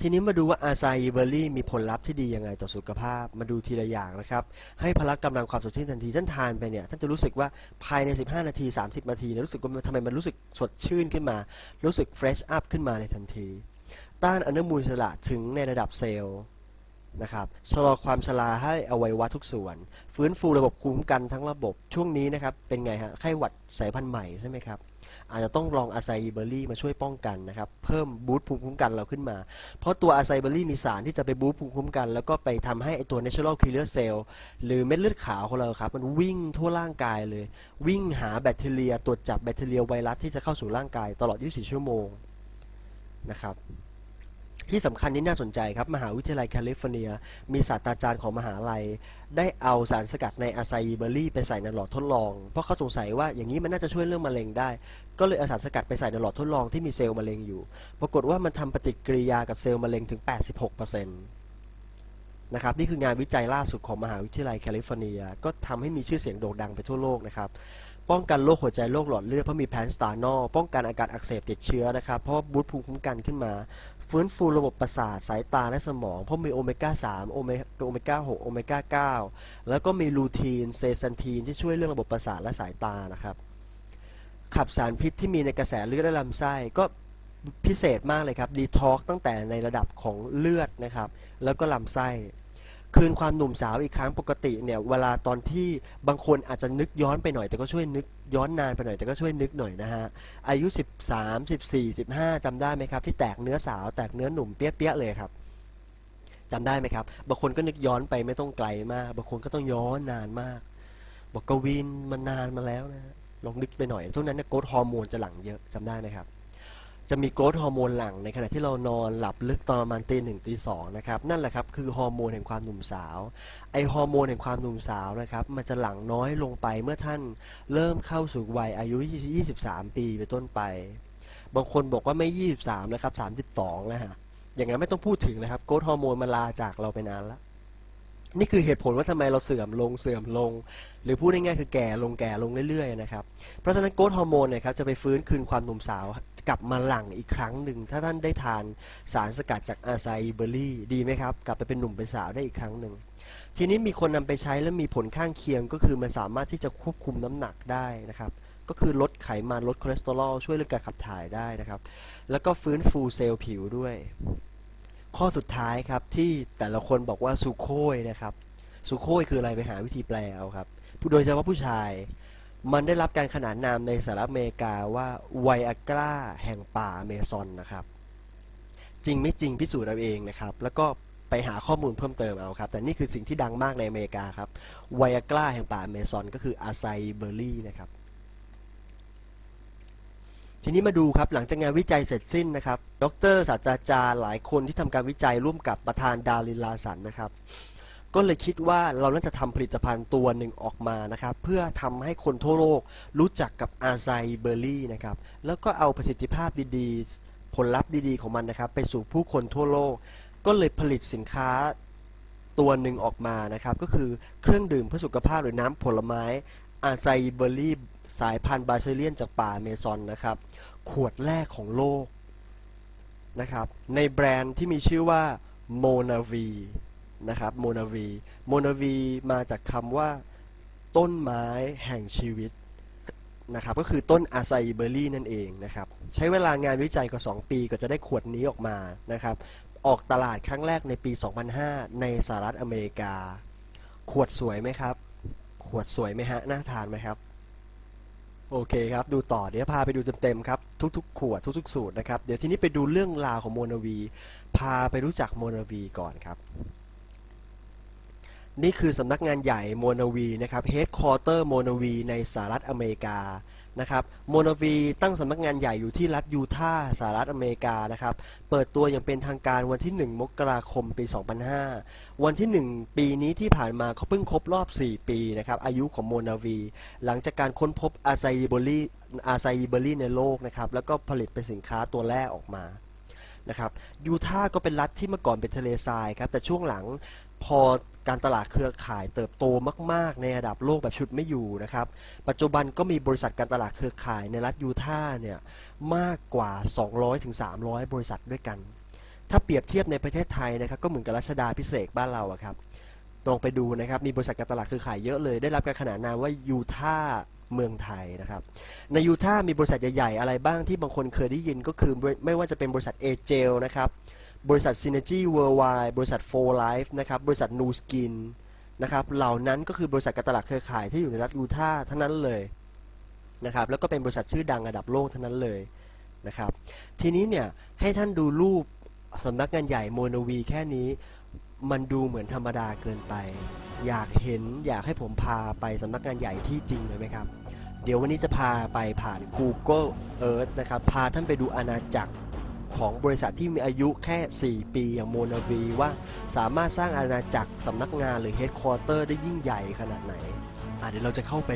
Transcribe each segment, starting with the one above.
ทีนี้มาดูว่าอาซา y เบอร์รี่มีผลลัพธ์ที่ดียังไงต่อสุขภาพ มาดูทีละอย่างนะครับ ให้พละกำลังความสดชื่นทันที ท่านทานไปเนี่ย ท่านจะรู้สึกว่าภายใน 15 นาที 30 นาทีเนี่ยรู้สึกว่าทำไมมันรู้สึกสดชื่นขึ้นมา รู้สึกเฟรชอัพขึ้นมาในทันที ต้านอนุมูลอิสระถึงในระดับเซลล์นะครับชะลอความชราให้อวัยวะทุกส่วน ฟื้นฟูระบบภูมิคุ้มกันทั้งระบบช่วงนี้นะครับเป็นไงฮะไข้หวัดสายพันธุ์ใหม่ใช่ไหมครับ อาจจะต้องลองอาไซเบอร์รี่มาช่วยป้องกันนะครับ เพิ่มบูตภูมิคุ้มกันเราขึ้นมา เพราะตัวอาไซเบอร์รี่มีสารที่จะไปบูตภูมิคุ้มกัน แล้วก็ไปทำให้ไอตัว natural killer cell หรือเม็ดเลือดขาวของเราครับ มันวิ่งทั่วร่างกายเลย วิ่งหาแบคทีเรียตรวจจับแบคทีเรียไวรัสที่จะเข้าสู่ร่างกายตลอด 24 ชั่วโมงนะครับ ที่สำคัญนี่น่าสนใจครับ มหาวิทยาลัยแคลิฟอร์เนีย มีศาสตราจารย์ของมหาลัย ได้เอาสารสกัดในอาไซเบอร์รี่ไปใส่ในหลอดทดลอง เพราะเขาสงสัยว่าอย่างนี้มันน่าจะช่วยเรื่องมะเร็งได้ ก็เลยเอาสารสกัดไปใส่ในหลอดทดลองที่มีเซลล์มะเร็งอยู่ ปรากฏว่ามันทำปฏิกิริยากับเซลล์มะเร็งถึง 86%นะครับนี่คืองานวิจัยล่าสุดของมหาวิทยาลัยแคลิฟอร์เนีย ก็ทำให้มีชื่อเสียงโด่งดังไปทั่วโลกนะครับป้องกันโรคหัวใจโรคหลอดเลือดเพราะมีแพนสตาร์นอลป้องกันอาการอักเสบติดเชื้อนะครับเพราะบูตภูมิคุ้มกันขึ้นมา ฟื้นฟูระบบประสาทสายตาและสมอง เพราะมีโอเมก้า3โอเมโอเมก้า 6 โอเมก้า 9 แล้วก็มีลูทีนเซซันทีนที่ช่วยเรื่องระบบประสาทและสายตานะครับ ขับสารพิษที่มีในกระแสเลือดและลำไส้ก็พิเศษมากเลยครับดีท็อกตั้งแต่ในระดับของเลือดนะครับ แล้วก็ลำไส้ คืนความหนุ่มสาวอีกครั้งปกติเนี่ยเวลาตอนที่บางคนอาจจะนึกย้อนไปหน่อย แต่ก็ช่วยนึกย้อนนานไปหน่อยแต่ก็ช่วยนึกหน่อยนะฮะอายุ 13 14 15จำได้ไหมครับ ที่แตกเนื้อสาวแตกเนื้อหนุ่มเปี้ยๆเลยครับจำได้ไหมครับ บางคนก็นึกย้อนไปไม่ต้องไกลมาก บางคนก็ต้องย้อนนานมาก บอกกวินมันนานมาแล้วนะลองนึกไปหน่อยเท่านั้นนะโกรทฮอร์โมนจะหลั่งเยอะจำได้ไหมครับ จะมีโกรทฮอร์โมนหลังในขณะที่เรานอนหลับลึกตอนประมาณตีหนึ่งตีสองนะครับนั่นแหละครับคือฮอร์โมนแห่งความหนุ่มสาว ไอฮอร์โมนแห่งความหนุ่มสาวนะครับมันจะหลั่งน้อยลงไปเมื่อท่านเริ่มเข้าสู่วัยอายุ 23 ปีไปต้นไป บางคนบอกว่าไม่ 23 แล้วครับ 32 แล้วฮะอย่างนั้นไม่ต้องพูดถึงนะครับโกรทฮอร์โมนมันลาจากเราไปนานแล้วนี่คือเหตุผลว่าทำไมเราเสื่อมลงเสื่อมลง หรือพูดง่ายๆคือแก่ลงแก่ลงเรื่อยๆนะครับเพราะฉะนั้นโกรทฮอร์โมนเนะครับจะไปฟื้นคืนความหนุ่มสาว กลับมาหลั่งอีกครั้งหนึ่ง ถ้าท่านได้ทานสารสกัดจากอาไซเบอรี่ ดีไหมครับ กลับไปเป็นหนุ่มเป็นสาวได้อีกครั้งหนึ่ง ทีนี้มีคนนำไปใช้แล้วมีผลข้างเคียงก็คือมันสามารถที่จะควบคุมน้ำหนักได้นะครับ ก็คือลดไขมันลดคอเลสเตอรอลช่วยเรื่องการขับถ่ายได้นะครับ แล้วก็ฟื้นฟูเซลล์ผิวด้วย ข้อสุดท้ายครับที่แต่ละคนบอกว่าซูโคยนะครับซูโคยคืออะไรไปหาวิธีแปลเอาครับผู้โดยเฉพาะผู้ชาย มันได้รับการขนานนามในสหรัฐอเมริกาว่าไวอากราแห่งป่าเมซอนนะครับ จริงไม่จริงพิสูจน์เอาเองนะครับ แล้วก็ไปหาข้อมูลเพิ่มเติมเอาครับ แต่นี่คือสิ่งที่ดังมากในอเมริกาครับไวอากราแห่งป่าเมซอนก็คืออาไซเบอร์รี่นะครับ ทีนี้มาดูครับหลังจากงานวิจัยเสร็จสิ้นนะครับ ดรศาสตราจารย์หลายคนที่ทำการวิจัยร่วมกับประธานดารินลาสันนะครับ ก็เลยคิดว่าเราน่าจะทำผลิตภัณฑ์ตัวหนึ่งออกมานะครับ เพื่อทำให้คนทั่วโลกรู้จักกับอาไซเบอร์รี่นะครับ แล้วก็เอาประสิทธิภาพดีๆ ผลลัพธ์ดีๆของมันนะครับ ไปสู่ผู้คนทั่วโลก ก็เลยผลิตสินค้าตัวหนึ่งออกมานะครับ ก็คือเครื่องดื่มเพื่อสุขภาพหรือน้ำผลไม้อาไซเบอร์รี่สายพันธุ์บาซิเลียนจากป่าเมซอนนะครับ ขวดแรกของโลกนะครับ ในแบรนด์ที่มีชื่อว่าโมนาวี นะครับโมนาวีโมนาวีมาจากคำว่า ต้นไม้แห่งชีวิตนะครับก็คือต้นอาไซเบอร์รี่นั่นเองนะครับใช้เวลางานวิจัยกว่า 2 ปีก็จะได้ขวดนี้ออกมานะครับออกตลาดครั้งแรกในปี 2005 ในสหรัฐอเมริกา ขวดสวยไหมครับ ขวดสวยไหมฮะน่าทานไหมครับ โอเคครับ ดูต่อเดี๋ยวพาไปดูเต็มๆครับ ทุกๆ ขวดทุกๆ สูตรนะครับ เดี๋ยวทีนี้ไปดูเรื่องราวของโมนาวี พาไปรู้จักโมนาวีก่อนครับ นี่คือสำนักงานใหญ่โมนาวีนะครับเฮดคอร์เตอร์โมนาวีในสหรัฐอเมริกานะครับโมนาวีตั้งสำนักงานใหญ่อยู่ที่รัฐยูทาห์สหรัฐอเมริกานะครับเปิดตัวอย่างเป็นทางการวันที่ 1 มกราคมปี 2005 วันที่ 1 ปีนี้ที่ผ่านมาเขาเพิ่งครบรอบ 4 ปีนะครับอายุของโมนาวี หลังจากการค้นพบอาไซเบอรี่อาไซเบอรี่ในโลกนะครับแล้วก็ผลิตเป็นสินค้าตัวแรกออกมานะครับยูทาห์ก็เป็นรัฐที่เมื่อก่อนเป็นทะเลทรายครับแต่ช่วงหลัง พอการตลาดเครือข่ายเติบโตมาก ๆ ในระดับโลกแบบชุดไม่อยู่นะครับ ปัจจุบันก็มีบริษัทการตลาดเครือข่ายในรัฐยูทาห์เนี่ยมากกว่า 200-300 บริษัทด้วยกัน ถ้าเปรียบเทียบในประเทศไทยนะครับก็เหมือนกับรัชดาพิเศษบ้านเราครับลองไปดูนะครับมีบริษัทการตลาดเครือข่ายเยอะเลย ได้รับการขนานนามว่ายูท่าเมืองไทยนะครับในยูท่ามีบริษัทใหญ่ ๆ อะไรบ้างที่บางคนเคยได้ยินก็คือไม่ว่าจะเป็นบริษัทเอเจลนะครับ บริษัท Synergy Worldwide บริษัท For Life นะครับ บริษัท Nu Skin นะครับ เหล่านั้นก็คือบริษัทการตลาดเครือข่ายที่อยู่ในรัฐยูทาห์ทั้งนั้นเลยนะครับ แล้วก็เป็นบริษัทชื่อดังระดับโลกทั้งนั้นเลยนะครับ ทีนี้เนี่ยให้ท่านดูรูปสำนักงานใหญ่โมโนวีแค่นี้ มันดูเหมือนธรรมดาเกินไป อยากเห็นอยากให้ผมพาไปสำนักงานใหญ่ที่จริงเลยไหมครับ เดี๋ยววันนี้จะพาไปผ่าน Google Earth นะครับ พาท่านไปดูอาณาจักร ของบริษัทที่มีอายุแค่ 4 ปีอย่างโมนาวีว่าสามารถสร้างอาณาจักรสำนักงานหรือเฮดค q อเตอร์ได้ยิ่งใหญ่ขนาดไหนอะเดี๋ยวเราจะเข้าไป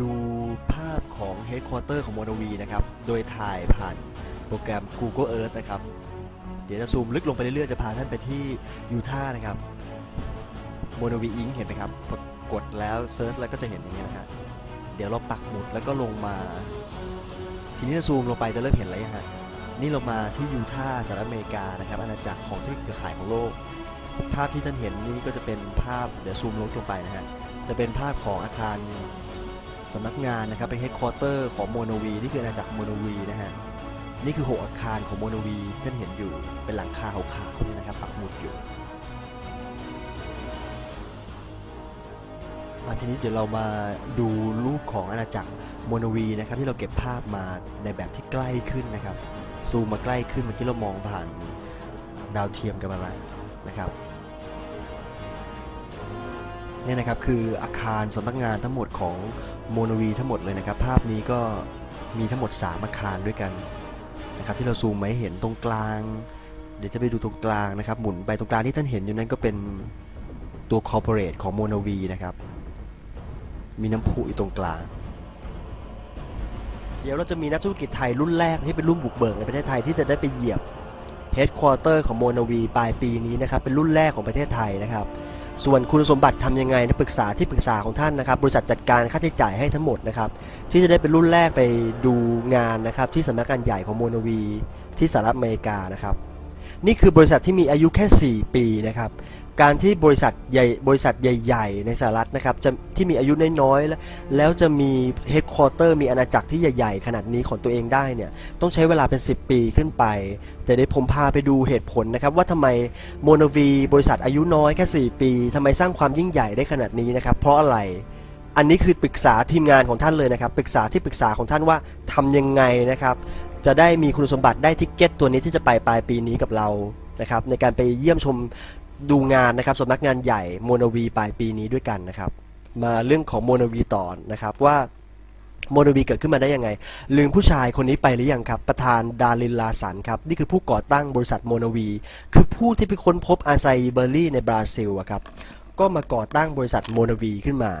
ดูภาพของเฮดค q อเตอร์ของโมนาวีนะครับ โดยถ่ายผ่านโปรแกรม Google Earth นะครับ เดี๋ยวจะซูมลึกลงไปเรื่อยๆ จะพาท่านไปที่ยูท่านะครับโมนาวีอิงเห็นไหมครับกดแล้วเซิร์ชแล้วก็จะเห็นอย่างนี้นะครับเดี๋ยวเราปักหมุดแล้วก็ลงมา ทีนี้จะซูมลงไปจะเริ่มเห็นอะไรฮะ นี่เรามาที่ยูทาห์สหรัฐอเมริกานะครับอาณาจักรของธุรกิจเครือข่ายของโลก ภาพที่ท่านเห็นนี่ก็จะเป็นภาพเดี๋ยวซูมลงลงไปนะฮะจะเป็นภาพของอาคารสำนักงานนะครับเป็นเฮดคอร์เตอร์ของโมโนวีนี่คืออาณาจักรโมโนวีนะฮะนี่คือ 6 อาคารของโมโนวีที่ท่านเห็นอยู่เป็นหลังคาขาวๆนี่นะครับปักหมุดอยู่ทีนี้เดี๋ยวเรามาดูรูปของอาณาจักรโมโนวีนะครับที่เราเก็บภาพมาในแบบที่ใกล้ขึ้นนะครับ ซูมมาใกล้ขึ้นเมื่อกี้เรามองผ่านดาวเทียมกันมาแล้วนะครับนี่นะครับคืออาคารสำนักงานทั้งหมดของโมโนวีทั้งหมดเลยนะครับ ภาพนี้ก็มีทั้งหมด 3 อาคารด้วยกันนะครับที่เราซูมมาให้เห็นตรงกลาง เดี๋ยวจะไปดูตรงกลางนะครับ หมุนไปตรงกลางที่ท่านเห็นอยู่นั้นก็เป็นตัวคอร์ปอเรทของโมโนวีนะครับ มีน้ำพุอยู่ตรงกลาง เดี๋ยวเราจะมีนักธุรกิจไทยรุ่นแรกที่เป็นรุ่นบุกเบิกในประเทศไทยที่จะได้ไปเหยียบเฮดค q อเตอร์ของโมนาวีปลายปีนี้นะครับเป็นรุ่นแรกของประเทศไทยนะครับ ส่วนคุณสมบัติทำยังไงนะปรึกษาที่ปรึกษาของท่านนะครับ บริษัทจัดการค่าใช้จ่ายให้ทั้งหมดนะครับ ที่จะได้เป็นรุ่นแรกไปดูงานนะครับ ที่สำนักงานใหญ่ของโมนาวีที่สหรัฐอเมริกานะครับ นี่คือบริษัทที่มีอายุแค่ 4 ปีนะครับ การที่บริษัทใหญ่บริษัทใหญ่ ๆ ในสหรัฐนะครับจะที่มีอายุน้อยๆแล้วแล้วจะมีเฮดคอร์เตอร์มีอาณาจักรที่ใหญ่ ๆ ขนาดนี้ของตัวเองได้เนี่ยต้องใช้เวลาเป็น 10 ปีขึ้นไป แต่เดี๋ยวผมพาไปดูเหตุผลนะครับ ว่าทำไมโมโนวีบริษัทอายุน้อยแค่ 4 ปีทำไมสร้างความยิ่งใหญ่ได้ขนาดนี้นะครับ เพราะอะไรอันนี้คือปรึกษาทีมงานของท่านเลยนะครับปรึกษาที่ปรึกษาของท่านว่าทำยังไงนะครับจะได้มีคุณสมบัติได้ทิกเก็ตตัวนี้ที่จะไปปลายปีนี้กับเรานะครับในการไปเยี่ยมชม ดูงานนะครับสำนักงานใหญ่โมโนวีปลายปีนี้ด้วยกันนะครับ มาเรื่องของโมโนวีต่อนะครับว่าโมโนวีเกิดขึ้นมาได้ยังไง ลืมผู้ชายคนนี้ไปหรือยังครับ ประธานดารินลาสันครับ นี่คือผู้ก่อตั้งบริษัทโมโนวี คือผู้ที่ไปค้นพบอาไซเบอร์รี่ในบราซิลครับ ก็มาก่อตั้งบริษัทโมโนวีขึ้นมา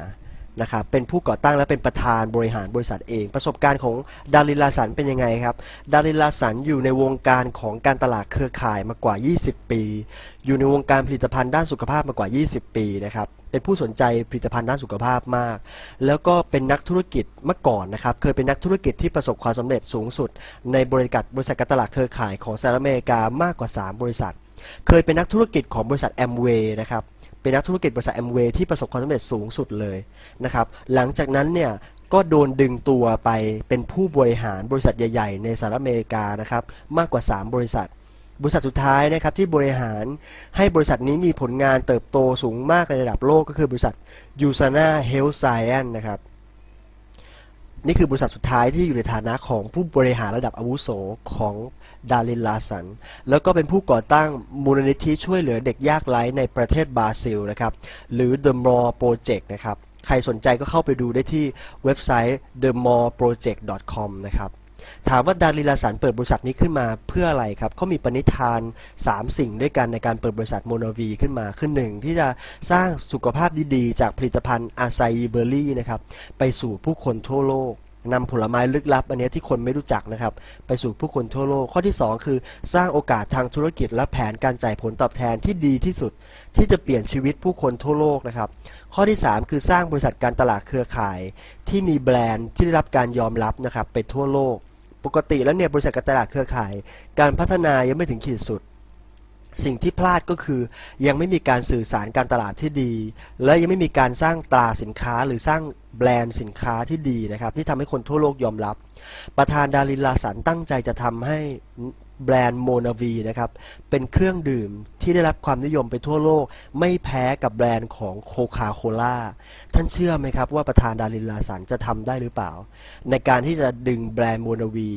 นะครับเป็นผู้ก่อตั้งและเป็นประธานบริหารบริษัทเอง ประสบการณ์ของดาริลาสันเป็นยังไงครับ ดาริลาสันอยู่ในวงการของการตลาดเครือข่ายมากว่า 20 ปี อยู่ในวงการผลิตภัณฑ์ด้านสุขภาพมากว่า 20 ปีนะครับเป็นผู้สนใจผลิตภัณฑ์ด้านสุขภาพมาก แล้วก็เป็นนักธุรกิจเมื่อก่อนนะครับ เคยเป็นนักธุรกิจที่ประสบความสำเร็จสูงสุด ในบริษัทบริษัทการตลาดเครือข่ายของสหรัฐอเมริกามากกว่า 3 บริษัท เคยเป็นนักธุรกิจของบริษัทแอมเวย์นะครับ เป็นนักธุรกิจบริษัทแอมเวย์ที่ประสบความสำเร็จสูงสุดเลยนะครับหลังจากนั้นเนี่ยก็โดนดึงตัวไปเป็นผู้บริหารบริษัทใหญ่ ๆ ในสหรัฐอเมริกานะครับมากกว่า 3 บริษัท บริษัทสุดท้ายนะครับที่บริหารให้บริษัทนี้มีผลงานเติบโตสูงมากในระดับโลกก็คือบริษัทยูซาน่าเฮลไซแอนนะครับ นี่คือบริษัทสุดท้ายที่อยู่ในฐานะของผู้บริหารระดับอาวุโสของดารินลาสัน แล้วก็เป็นผู้ก่อตั้งมูลนิธิช่วยเหลือเด็กยากไร้ในประเทศบราซิลนะครับ หรือ The More Project นะครับ ใครสนใจก็เข้าไปดูได้ที่เว็บไซต์ themoreproject.com นะครับ ถามว่าดาริลาสันเปิดบริษัทนี้ขึ้นมาเพื่ออะไรครับเขามีปณิธาน 3 สิ่งด้วยกันในการเปิดบริษัทโมโนวีขึ้นมาขึ้นหนึ่งที่จะสร้างสุขภาพดีๆ จากผลิตภัณฑ์อาไซเบอร์รี่นะครับไปสู่ผู้คนทั่วโลกนำผลไม้ลึกลับ อันนี้ที่คนไม่รู้จักนะครับ ไปสู่ผู้คนทั่วโลก ข้อที่ 2 คือ สร้างโอกาสทางธุรกิจและแผนการจ่ายผลตอบแทนที่ดีที่สุด ที่จะเปลี่ยนชีวิตผู้คนทั่วโลกนะครับ ข้อที่ 3 คือสร้างบริษัทการตลาดเครือข่าย ที่มีแบรนด์ที่ได้รับการยอมรับนะครับไปทั่วโลก ปกติแล้วเนี่ยบริษัทการตลาดเครือข่าย การพัฒนายังไม่ถึงขีดสุด สิ่งที่พลาดก็คือยังไม่มีการสื่อสารการตลาดที่ดี และยังไม่มีการสร้างตราสินค้าหรือสร้างแบรนด์สินค้าที่ดีนะครับ ที่ทำให้คนทั่วโลกยอมรับ ประธานดารินลาสันตั้งใจจะทำให้ แบรนด์โมนาวีนะครับ เป็นเครื่องดื่มที่ได้รับความนิยมไปทั่วโลก ไม่แพ้กับแบรนด์ของโคคาโคล่าท่านเชื่อไหมครับว่าประธานดารินลาสันจะทำได้หรือเปล่า ในการที่จะดึงแบรนด์โมนาวี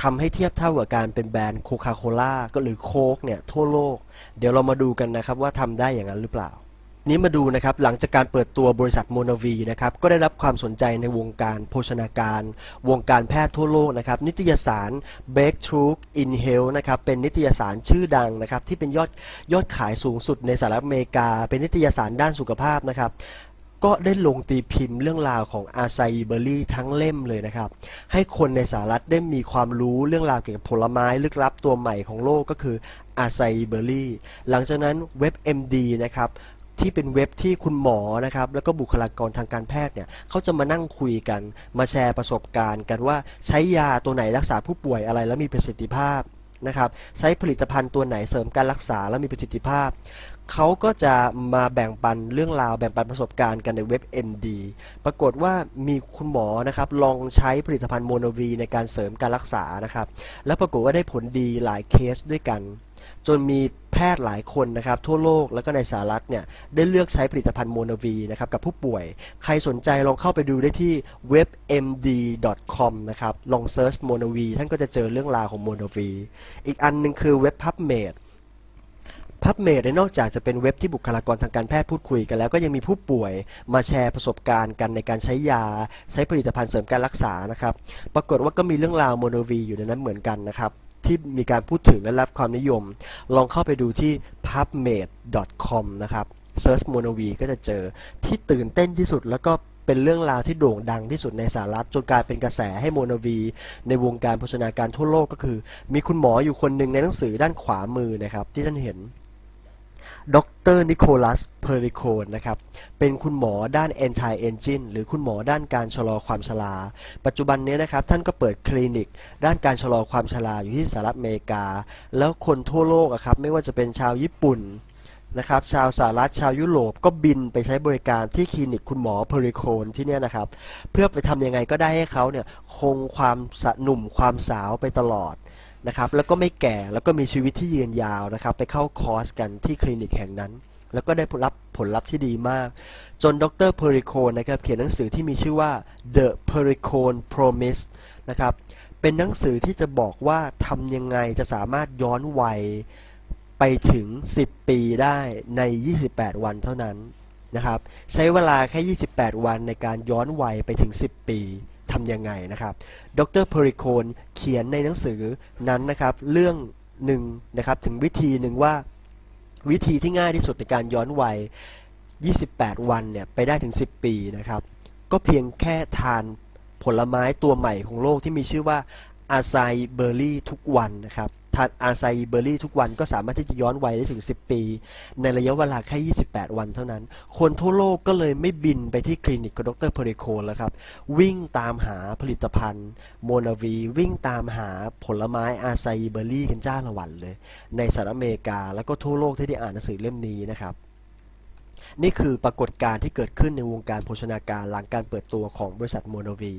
ทำให้เทียบเท่ากับการเป็นแบรนด์โคคาโคล่าก็หรือโค้กเนี่ยทั่วโลก เดี๋ยวเรามาดูกันนะครับว่าทำได้อย่างนั้นหรือเปล่า นี้มาดูนะครับหลังจากการเปิดตัวบริษัทโมโนวีนะครับก็ได้รับความสนใจในวงการโภชนาการ วงการแพทย์ทั่วโลกนะครับนิตยสาร Breakthrough in Health นะครับเป็นนิตยสารชื่อดังนะครับที่เป็นยอดยอดขายสูงสุดในสหรัฐอเมริกา เป็นนิตยสารด้านสุขภาพนะครับก็ได้ลงตีพิมพ์เรื่องราวของอาไซเบอรี่ทั้งเล่มเลยนะครับ ให้คนในสหรัฐได้มีความรู้เรื่องราวเกี่ยวกับผลไม้ลึกลับตัวใหม่ของโลกก็คืออาไซเบอรี่ หลังจากนั้นเว็บ MD นะครับ ที่เป็นเว็บที่คุณหมอนะครับแล้วก็บุคลากรทางการแพทย์เนี่ยเขาจะมานั่งคุยกัน มาแชร์ประสบการณ์กันว่าใช้ยาตัวไหนรักษาผู้ป่วยอะไรแล้วมีประสิทธิภาพนะครับใช้ผลิตภัณฑ์ตัวไหนเสริมการรักษาแล้วมีประสิทธิภาพเขาก็จะมาแบ่งปันเรื่องราวแบ่งปันประสบการณ์กันในเว็บ MD ปรากฏว่ามีคุณหมอนะครับลองใช้ผลิตภัณฑ์โมโนวีในการเสริมการรักษานะครับ แล้วปรากฏว่าได้ผลดีหลายเคสด้วยกัน จนมีแพทย์หลายคนนะครับทั่วโลกแล้วก็ในสหรัฐเนี่ยได้เลือกใช้ผลิตภัณฑ์โมโนวีนะครับกับผู้ป่วย ใครสนใจลองเข้าไปดูได้ที่เว็บ md.com นะครับลองเซิร์ชโมโนวีท่านก็จะเจอเรื่องราวของโมโนวีอีกอันหนึ่งคือเว็บ PubMed พับเมดนอกจากจะเป็นเว็บที่บุคลากรทางการแพทย์พูดคุยกันแล้วก็ยังมีผู้ป่วยมาแชร์ประสบการณ์กันในการใช้ยา ใช้ผลิตภัณฑ์เสริมการรักษานะครับ ปรากฏว่าก็มีเรื่องราวโมโนวีอยู่ในนั้นเหมือนกันนะครับ ที่มีการพูดถึงและรับความนิยม ลองเข้าไปดูที่ pubmed.com นะครับเซิร์ชโมโนวีก็จะเจอที่ตื่นเต้นที่สุดแล้วก็เป็นเรื่องราวที่โด่งดังที่สุดในสหรัฐจนกลายเป็นกระแสให้โมโนวี ในวงการโภชนาการทั่วโลกก็คือ มีคุณหมออยู่คนหนึ่งในหนังสือด้านขวามือนะครับที่ท่านเห็น ดรนิโคลัส เพอริโคนนะครับ เป็นคุณหมอด้าน anti aging หรือคุณหมอด้านการชะลอความชรา ปัจจุบันนี้นะครับ ท่านก็เปิดคลินิก ด้านการชะลอความชราอยู่ที่สหรัฐอเมริกา แล้วคนทั่วโลกอะครับ ไม่ว่าจะเป็นชาวญี่ปุ่นนะครับชาวสหรัฐชาวยุโรปก็บินไปใช้บริการที่คลินิกคุณหมอเพอริโคนที่เนี่ยนะครับ เพื่อไปทำยังไงก็ได้ให้เขาเนี่ยคงความสะหนุ่มความสาวไปตลอด นะครับแล้วก็ไม่แก่แล้วก็มีชีวิตที่ยืนยาวนะครับ ไปเข้าคอร์สกันที่คลินิกแห่งนั้น แล้วก็ได้ผลลัพธ์ผลลัพธ์ที่ดีมาก จนดรเพอริโคนนะครับเขียนหนังสือที่มีชื่อว่า The Pericone Promise นะครับเป็นหนังสือที่จะบอกว่าทำยังไงจะสามารถย้อนวัยไปถึง 10 ปีได้ใน 28 วันเท่านั้นนะครับ ใช้เวลาแค่ 28 วันในการย้อนวัยไปถึง 10 ปีำยังไงนะครับ ดรเพอริโคนเขียนในหนังสือนั้นนะครับ เรื่องหนึ่งนะครับถึงวิธีหนึ่งว่าวิธีที่ง่ายที่สุดในการย้อนวัย 28 วันเนี่ยไปได้ถึง 10 ปีนะครับ ก็เพียงแค่ทานผลไม้ตัวใหม่ของโลกที่มีชื่อว่าอาไซเบอร์รี่ทุกวันนะครับ ทานอาไซเบอร์รี่ทุกวันก็สามารถที่จะย้อนวัยได้ถึง 10 ปี ในระยะเวลาแค่ 28 วันเท่านั้น คนทั่วโลกก็เลยไม่บินไปที่คลินิกกับดรเพอริโคแล้วครับ วิ่งตามหาผลิตภัณฑ์โมนาวี วิ่งตามหาผลไม้อาไซเบอร์รี่กันจ้าละวันเลย ในสหรัฐอเมริกาแล้วก็ทั่วโลกที่ได้อ่านหนังสือเล่มนี้นะครับนี่คือปรากฏการณ์ที่เกิดขึ้นในวงการโภชนาการหลังการเปิดตัวของบริษัทโมโนวี